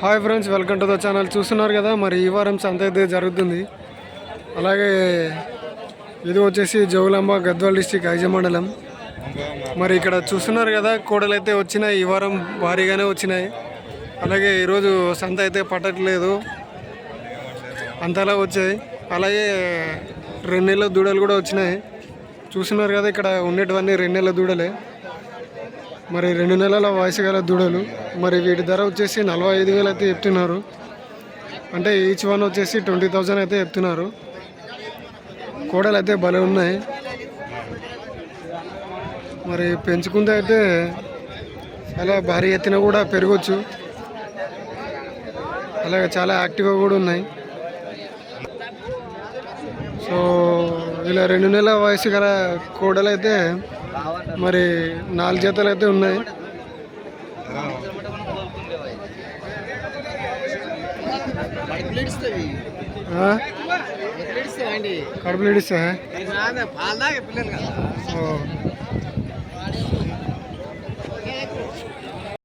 Hi friends welcome to the channel. చూస్తున్నారు కదా మరి ఈ వారం సంత అయితే జరుగుతుంది. అలాగే ఇది వచ్చేసి జోగులాంబ గద్వాల్ డిస్టిక్ ఐజ మండలం. మరి ఇక్కడ చూస్తున్నారు కదా కోడలు అయితే వచ్చినాయి. ఈ వారం భారీగానే వచ్చినాయి. అలాగే ఈరోజు సంత అయితే పట్టట్లేదు. అంతలా వచ్చాయి. అలాగే రెండు నెలల దూడలు కూడా వచ్చినాయి. చూస్తున్నారు కదా ఇక్కడ ఉండేటివన్నీ రెండు నెలల దూడలే. మరి రెండు నెలల వయసు గల దూడలు మరి వీటి ధర వచ్చేసి నలభై ఐదు వేలు అయితే చెప్తున్నారు. అంటే ఈచ్ వన్ వచ్చేసి ట్వంటీ థౌజండ్ అయితే చెప్తున్నారు. కోడలు అయితే భలే ఉన్నాయి. మరి పెంచుకుంటే అయితే చాలా భారీ ఎత్తున కూడా పెరగచ్చు. అలాగే చాలా యాక్టివ్గా కూడా ఉన్నాయి. సో ఇలా రెండు నెలల వయసు గల కోడలు అయితే మరి నాలుగు జతలు అయితే ఉన్నాయి? కడుపులు ఇడిస్తా